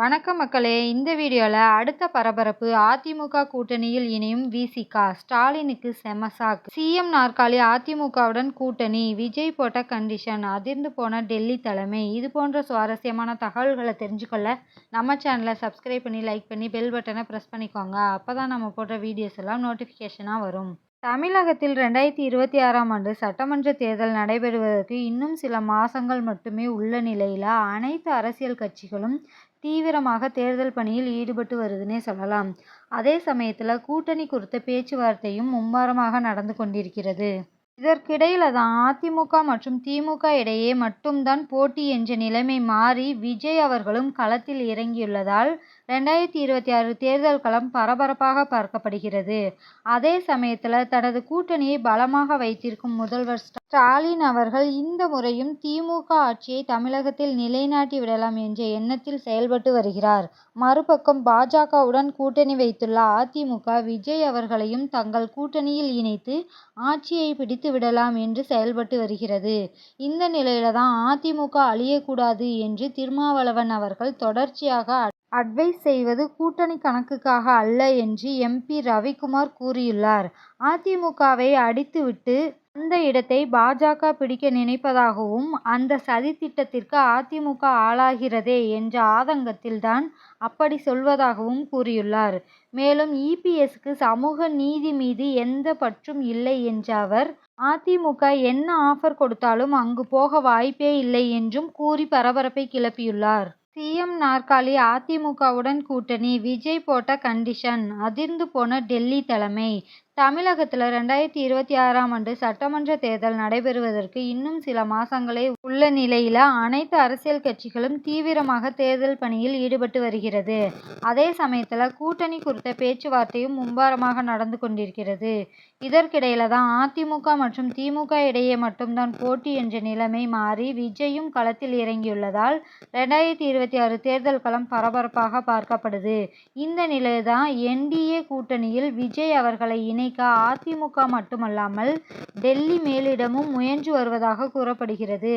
வணக்கம் மக்களே. இந்த வீடியோவில் அடுத்த பரபரப்பு அதிமுக கூட்டணியில் இணையும் விசிகா. ஸ்டாலினுக்கு செமசாக் சிஎம் நாற்காலி அதிமுகவுடன் கூட்டணி. விஜய் போட்ட கண்டிஷன் அதிர்ந்து போன டெல்லி தலைமை. இது போன்ற சுவாரஸ்யமான தகவல்களை தெரிஞ்சுக்கொள்ள நம்ம சேனலை சப்ஸ்கிரைப் பண்ணி லைக் பண்ணி பெல் பட்டனை ப்ரெஸ் பண்ணிக்கோங்க. அப்போ தான் நம்ம போடுற வீடியோஸ் எல்லாம் நோட்டிஃபிகேஷனாக வரும். தமிழகத்தில் ரெண்டாயிரத்தி இருபத்தி ஆறாம் ஆண்டு சட்டமன்ற தேர்தல் நடைபெறுவதற்கு இன்னும் சில மாதங்கள் மட்டுமே உள்ள நிலையில் அனைத்து அரசியல் கட்சிகளும் தீவிரமாக தேர்தல் பணியில் ஈடுபட்டு வருதுன்னே சொல்லலாம். அதே சமயத்தில் கூட்டணி குறித்த பேச்சுவார்த்தையும் மும்முரமாக நடந்து கொண்டிருக்கிறது. இதற்கிடையில் தான் அதிமுக மற்றும் திமுக இடையே மட்டும்தான் போட்டி என்ற நிலைமை மாறி விஜய் அவர்களும் களத்தில் இறங்கியுள்ளதால் ரெண்டாயிரத்தி இருபத்தி ஆறு தேர்தல் களம் பரபரப்பாக பார்க்கப்படுகிறது. அதே சமயத்தில் தனது கூட்டணியை பலமாக வைத்திருக்கும் முதல்வர் ஸ்டாலின் ஸ்டாலின் அவர்கள் இந்த முறையும் திமுக ஆட்சியை தமிழகத்தில் நிலைநாட்டி விடலாம் என்ற எண்ணத்தில் செயல்பட்டு வருகிறார். மறுபக்கம் பாஜகவுடன் கூட்டணி வைத்துள்ள அதிமுக விஜய் அவர்களையும் தங்கள் கூட்டணியில் இணைத்து ஆட்சியை பிடித்து விடலாம் என்று செயல்பட்டு வருகிறது. இந்த நிலையில தான் அதிமுக அழியக்கூடாது என்று திருமாவளவன் அவர்கள் தொடர்ச்சியாக அட்வைஸ் செய்வது கூட்டணி கணக்குக்காக அல்ல என்று எம்பி ரவிக்குமார் கூறியுள்ளார். அதிமுகவை அடித்துவிட்டு அந்த இடத்தை பாஜக பிடிக்க நினைப்பதாகவும் அந்த சதித்திட்டத்திற்கு அதிமுக ஆளாகிறதே என்ற ஆதங்கத்தில்தான் அப்படி சொல்வதாகவும் கூறியுள்ளார். மேலும் இபிஎஸ்க்கு சமூக நீதி மீது எந்த பற்றும் இல்லை என்ற அவர் அதிமுக என்ன ஆஃபர் கொடுத்தாலும் அங்கு போக வாய்ப்பே இல்லை என்றும் கூறி பரபரப்பை கிளப்பியுள்ளார். சிஎம் நாற்காலி அதிமுகவுடன் கூட்டணி விஜய் போட்ட கண்டிஷன் அதிர்ந்து போன டெல்லி தலைமை தமிழகத்தில் ரெண்டாயிரத்தி இருபத்தி ஆறாம் ஆண்டு சட்டமன்ற தேர்தல் நடைபெறுவதற்கு இன்னும் சில மாதங்களே உள்ள நிலையில் அனைத்து அரசியல் கட்சிகளும் தீவிரமாக தேர்தல் பணியில் ஈடுபட்டு வருகிறது. அதே சமயத்தில் கூட்டணி குறித்த பேச்சுவார்த்தையும் மும்பாரமாக நடந்து கொண்டிருக்கிறது. இதற்கிடையில தான் அதிமுக மற்றும் திமுக இடையே மட்டும்தான் போட்டி என்ற நிலைமை மாறி விஜயும் களத்தில் இறங்கியுள்ளதால் ரெண்டாயிரத்தி இருபத்தி ஆறு தேர்தல் களம் பரபரப்பாக பார்க்கப்படுது. இந்த நிலையில்தான் என்டிஏ கூட்டணியில் விஜய் அவர்களை இணை இணைக்க அதிமுக மட்டுமல்லாமல் டெல்லி மேலிடமும் முயன்று வருவதாக கூறப்படுகிறது.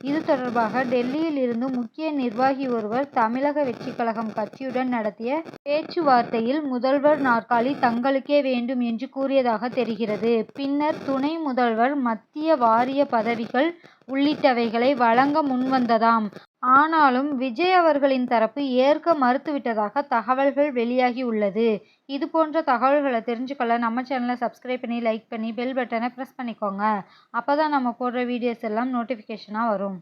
இது தொடர்பாக டெல்லியில் இருந்து முக்கிய நிர்வாகி ஒருவர் தமிழக வெற்றி கழகம் கட்சியுடன் நடத்திய பேச்சுவார்த்தையில் முதல்வர் நாற்காலி தங்களுக்கே வேண்டும் என்று கூறியதாக தெரிகிறது. பின்னர் துணை முதல்வர் மத்திய வாரிய பதவிகள் உள்ளிட்டவைகளை வழங்க முன்வந்ததாம். ஆனாலும் விஜய் அவர்களின் தரப்பு ஏற்க மறுத்துவிட்டதாக தகவல்கள் வெளியாகி உள்ளது. இது போன்ற தகவல்களை தெரிஞ்சுக்கொள்ள நம்ம சேனலை சப்ஸ்கிரைப் பண்ணி லைக் பண்ணி பெல் பட்டனை ப்ரெஸ் பண்ணிக்கோங்க. அப்போ தான் நம்ம போடுற வீடியோஸ் எல்லாம் நோட்டிஃபிகேஷனாக வரும்.